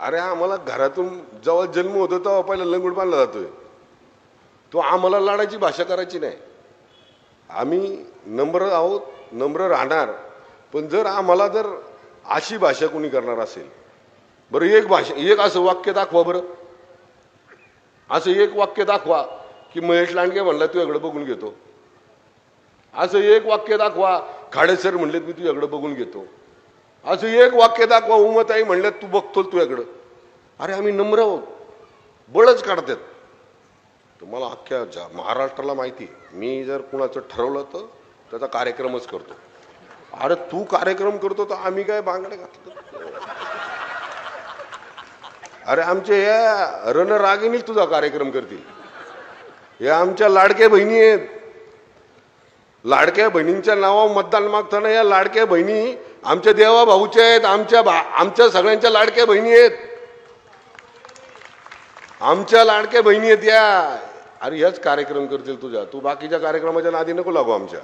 अरे आम्हाला घरातून जेव्हा जन्म होतो तेव्हा पहिला लंगूड बांधला जातोय. तो आम्हाला लाडाची भाषा करायची नाही. आम्ही नम्र आहोत नम्र राहणार पण जर आम्हाला जर अशी भाषा कोणी करणार असेल बरं एक भाषा एक असं वाक्य दाखवा बरं. असं एक वाक्य दाखवा की महेश लांडगे म्हणला तुझ्याकडे बघून घेतो. असं एक वाक्य दाखवा खाडेसर म्हणले मी तुझ्याकडे बघून घेतो. असं एक वाक्य दाखवा उमताई म्हणल्यात तू बघतो तुझ्याकडं. अरे आम्ही नम्र आहोत. बळच काढतात. तुम्हाला अख्ख्या जा महाराष्ट्राला माहिती आहे. मी जर कुणाचं ठरवलं तर त्याचा कार्यक्रमच करतो. अरे तू कार्यक्रम करतो तर आम्ही काय बांगडे घातलं? अरे आमचे या रणरागिनीच तुझा कार्यक्रम करतील. या आमच्या लाडक्या बहिणी आहेत. लाडक्या बहिणींच्या नावावर मतदान मागताना या लाडक्या बहिणी आमच्या देवा भाऊच्या आहेत आमच्या भा आमच्या सगळ्यांच्या लाडक्या बहिणी आहेत. आमच्या लाडक्या बहिणी आहेत या. अरे हेच कार्यक्रम करतील तुझ्या. तू बाकीच्या कार्यक्रमाच्या नादी नको लागू आमच्या.